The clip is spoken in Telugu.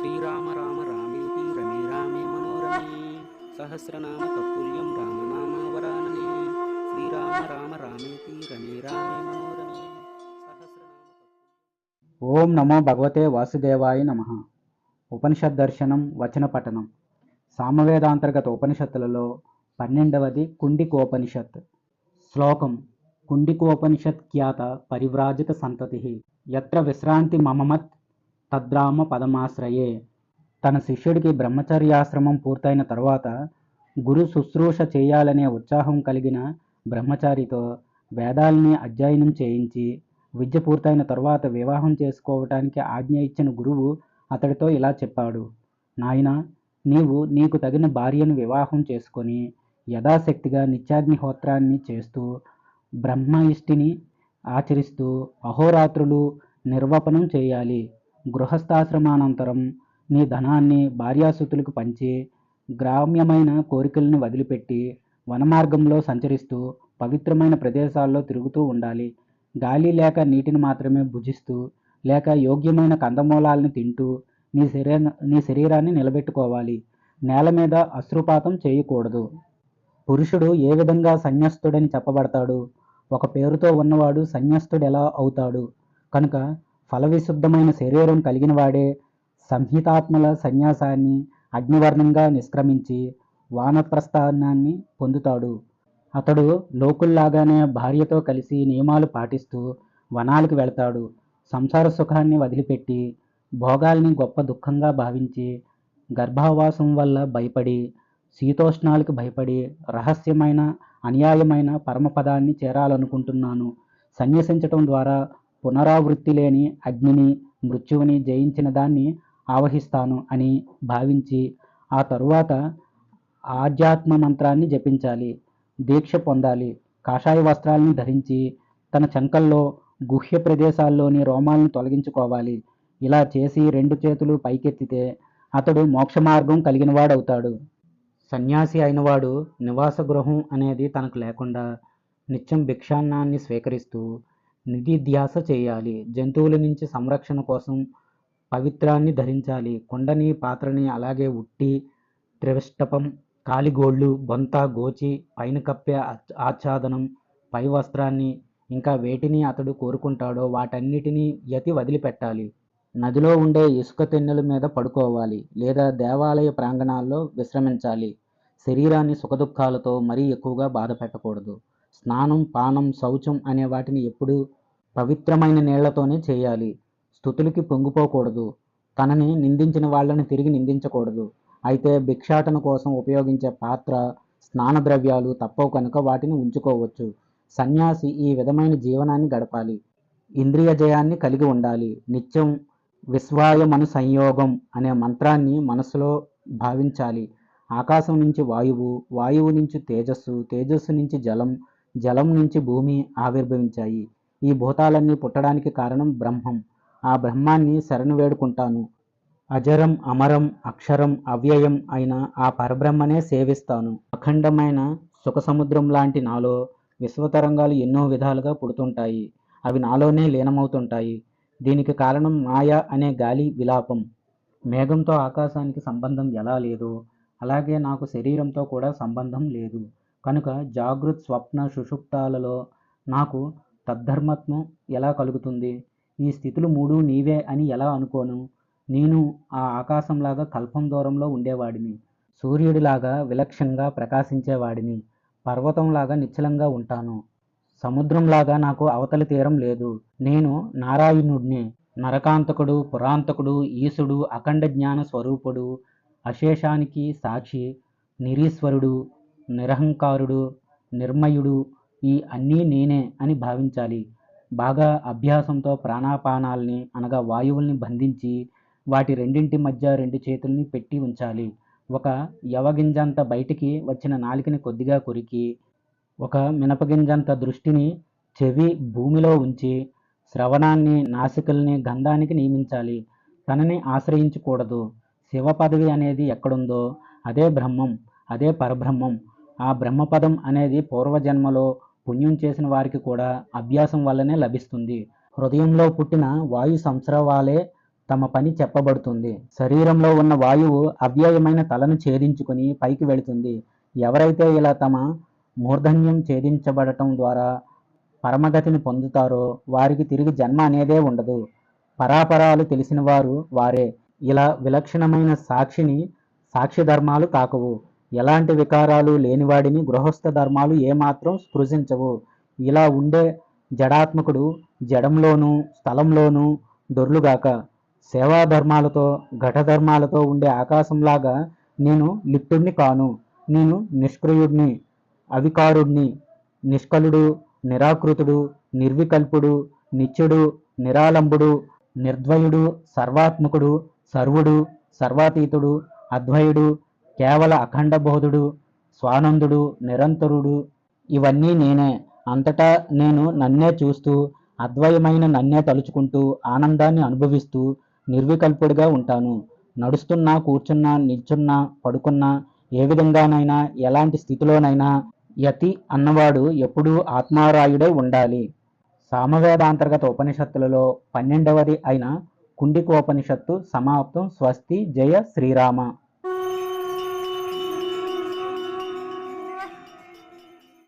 శ్రీరామ రామ రామేతి రమే రామే మనోరమే సహస్రనామ తత్తుల్యం రామనామ వరాననే శ్రీరామ రామ రామేతి రమే రామే మనోరమే ఓం నమో భగవతే వాసుదేవాయ నమ ఉపనిషత్ దర్శనం వచన పఠనం సామవేదాంతర్గత ఉపనిషత్తులలో పన్నెండవది కుండికోపనిషత్. శ్లోకం కుండికోపనిషత్ ఖ్యాత పరివ్రాజిత సంతతి. ఎత్ర విశ్రాంతి మమమత్ తద్రామ పదమాశ్రయే. తన శిష్యుడికి బ్రహ్మచర్యాశ్రమం పూర్తయిన తర్వాత గురు శుశ్రూష చేయాలనే ఉత్సాహం కలిగిన బ్రహ్మచారితో వేదాల్ని అధ్యయనం చేయించి విద్య పూర్తయిన తర్వాత వివాహం చేసుకోవటానికి ఆజ్ఞ ఇచ్చిన గురువు అతడితో ఇలా చెప్పాడు. నాయనా నీవు నీకు తగిన భార్యను వివాహం చేసుకొని యథాశక్తిగా నిత్యాగ్నిహోత్రాన్ని చేస్తూ బ్రహ్మ ఇష్టిని ఆచరిస్తూ అహోరాత్రులు నిర్వపనం చేయాలి. గృహస్థాశ్రమానంతరం నీ ధనాన్ని భార్యాసుతులకు పంచి గ్రామ్యమైన కోరికలను వదిలిపెట్టి వనమార్గంలో సంచరిస్తూ పవిత్రమైన ప్రదేశాల్లో తిరుగుతూ ఉండాలి. గాలి లేక నీటిని మాత్రమే భుజిస్తూ లేక యోగ్యమైన కందమూలాలను తింటూ నీ శరీర నీ శరీరాన్ని నిలబెట్టుకోవాలి. నేల మీద అశ్రుపాతం చేయకూడదు. పురుషుడు ఏ విధంగా సన్యస్తుడని చెప్పబడతాడు? ఒక పేరుతో ఉన్నవాడు సన్యస్తుడు ఎలా అవుతాడు? కనుక ఫలవిశుద్ధమైన శరీరం కలిగిన వాడే సంహితాత్మల సన్యాసాన్ని అగ్నివర్ణంగా నిష్క్రమించి వానప్రస్థానాన్ని పొందుతాడు. అతడు లోకుల్లాగానే భార్యతో కలిసి నియమాలు పాటిస్తూ వనాలకు వెళతాడు. సంసార సుఖాన్ని వదిలిపెట్టి భోగాల్ని గొప్ప దుఃఖంగా భావించి గర్భావాసం వల్ల భయపడి శీతోష్ణాలకు భయపడి రహస్యమైన అన్యాయమైన పరమపదాన్ని చేరాలనుకుంటున్నాను. సన్యసించటం ద్వారా పునరావృత్తి లేని అగ్నిని మృత్యువుని జయించిన దాన్ని ఆవహిస్తాను అని భావించి ఆ తరువాత ఆధ్యాత్మ మంత్రాన్ని జపించాలి దీక్ష పొందాలి. కాషాయ వస్త్రాలను ధరించి తన చంకల్లో గుహ్య ప్రదేశాల్లోని రోమాలను తొలగించుకోవాలి. ఇలా చేసి రెండు చేతులు పైకెత్తితే అతడు మోక్ష మార్గం కలిగినవాడవుతాడు. సన్యాసి అయినవాడు నివాస గృహం అనేది తనకు లేకుండా నిత్యం భిక్షాన్నాన్ని స్వీకరిస్తూ నిధిధ్యాస చేయాలి. జంతువుల నుంచి సంరక్షణ కోసం పవిత్రాన్ని ధరించాలి. కుండని పాత్రని అలాగే ఉట్టి త్రివిష్టపం కాలిగోళ్ళు బొంత గోచి పైన కప్పే ఆచ్ఛాదనం పై వస్త్రాన్ని ఇంకా వేటిని అతడు కోరుకుంటాడో వాటన్నిటినీ యతి వదిలిపెట్టాలి. నదిలో ఉండే ఇసుక తెన్నెల మీద పడుకోవాలి లేదా దేవాలయ ప్రాంగణాల్లో విశ్రమించాలి. శరీరాన్ని సుఖదుఖాలతో మరీ ఎక్కువగా బాధ పెట్టకూడదు స్నానం పానం శౌచం అనే వాటిని ఎప్పుడూ పవిత్రమైన నీళ్ళతోనే చేయాలి. స్థుతులకి పొంగిపోకూడదు. తనని నిందించిన వాళ్ళని తిరిగి నిందించకూడదు. అయితే భిక్షాటన కోసం ఉపయోగించే పాత్ర స్నాన ద్రవ్యాలు తప్పవు కనుక వాటిని ఉంచుకోవచ్చు. సన్యాసి ఈ విధమైన జీవనాన్ని గడపాలి. ఇంద్రియ జయాన్ని కలిగి ఉండాలి. నిత్యం విశ్వాయమను సంయోగం అనే మంత్రాన్ని మనసులో భావించాలి. ఆకాశం నుంచి వాయువు వాయువు నుంచి తేజస్సు తేజస్సు నుంచి జలం జలం నుంచి భూమి ఆవిర్భవించాయి. ఈ భూతాలన్నీ పుట్టడానికి కారణం బ్రహ్మం. ఆ బ్రహ్మాన్ని శరణు వేడుకుంటాను. అజరం అమరం అక్షరం అవ్యయం అయిన ఆ పరబ్రహ్మనే సేవిస్తాను. అఖండమైన సుఖ సముద్రం లాంటి నాలో విశ్వతరంగాలు ఎన్నో విధాలుగా పుడుతుంటాయి. అవి నాలోనే లీనమవుతుంటాయి. దీనికి కారణం మాయ అనే గాలి విలాపం. మేఘంతో ఆకాశానికి సంబంధం ఎలా లేదో? అలాగే నాకు శరీరంతో కూడా సంబంధం లేదు. కనుక జాగృత్ స్వప్న సుషుప్తాలలో నాకు తద్ధర్మత్వం ఎలా కలుగుతుంది? ఈ స్థితులు మూడు నీవే అని ఎలా అనుకోను? నేను ఆ ఆకాశంలాగా కల్పం దూరంలో ఉండేవాడిని. సూర్యుడిలాగా విలక్షణంగా ప్రకాశించేవాడిని. పర్వతంలాగా నిశ్చలంగా ఉంటాను. సముద్రంలాగా నాకు అవతలి తీరం లేదు. నేను నారాయణుడిని. నరకాంతకుడు పురాంతకుడు ఈశుడు అఖండ జ్ఞాన స్వరూపుడు అశేషానికి సాక్షి నిరీశ్వరుడు నిరహంకారుడు నిర్మయుడు ఈ అన్నీ నేనే అని భావించాలి. బాగా అభ్యాసంతో ప్రాణాపానాల్ని అనగా వాయువుల్ని బంధించి వాటి రెండింటి మధ్య రెండు చేతుల్ని పెట్టి ఉంచాలి. ఒక యవగింజంత బయటికి వచ్చిన నాలికని కొద్దిగా కొరికి ఒక మినపగింజంత దృష్టిని చెవి భూమిలో ఉంచి శ్రవణాన్ని నాసికల్ని గంధానికి నియమించాలి. తనని ఆశ్రయించకూడదు. శివ పదవి అనేది ఎక్కడుందో అదే బ్రహ్మం అదే పరబ్రహ్మం. ఆ బ్రహ్మపదం అనేది పూర్వజన్మలో పుణ్యం చేసిన వారికి కూడా అభ్యాసం వల్లనే లభిస్తుంది. హృదయంలో పుట్టిన వాయు సంస్రవాలే తమ పని చెప్పబడుతుంది. శరీరంలో ఉన్న వాయువు అవ్యయమైన తలను ఛేదించుకుని పైకి వెళుతుంది. ఎవరైతే ఇలా తమ మూర్ధన్యం ఛేదించబడటం ద్వారా పరమగతిని పొందుతారో వారికి తిరిగి జన్మ అనేదే ఉండదు. పరాపరాలు తెలిసిన వారు వారే. ఇలా విలక్షణమైన సాక్షిని సాక్షి ధర్మాలు కాకవు. ఎలాంటి వికారాలు లేనివాడిని గృహస్థ ధర్మాలు ఏమాత్రం స్పృశించవు. ఇలా ఉండే జడాత్మకుడు జడంలోనూ స్థలంలోనూ దొర్లుగాక. సేవా ధర్మాలతో ఘటధర్మాలతో ఉండే ఆకాశంలాగా నేను లిప్తుణ్ణి కాను. నేను నిష్క్రియుడిని అవికారుణ్ణి నిష్కలుడు నిరాకృతుడు నిర్వికల్పుడు నిత్యుడు నిరాలంబుడు నిర్ద్వయుడు సర్వాత్మకుడు సర్వుడు సర్వాతీతుడు అద్వయుడు కేవల అఖండ బోధుడు స్వానందుడు నిరంతరుడు ఇవన్నీ నేనే. అంతటా నేను నన్నే చూస్తూ అద్వయమైన నన్నే తలుచుకుంటూ ఆనందాన్ని అనుభవిస్తూ నిర్వికల్పుడిగా ఉంటాను. నడుస్తున్నా కూర్చున్నా నిల్చున్నా పడుకున్నా ఏ విధంగానైనా ఎలాంటి స్థితిలోనైనా యతి అన్నవాడు ఎప్పుడూ ఆత్మారాయుడై ఉండాలి. సామవేదాంతర్గత ఉపనిషత్తులలో పన్నెండవది అయిన కుండికోపనిషత్తు సమాప్తం. స్వస్తి జయ శ్రీరామ.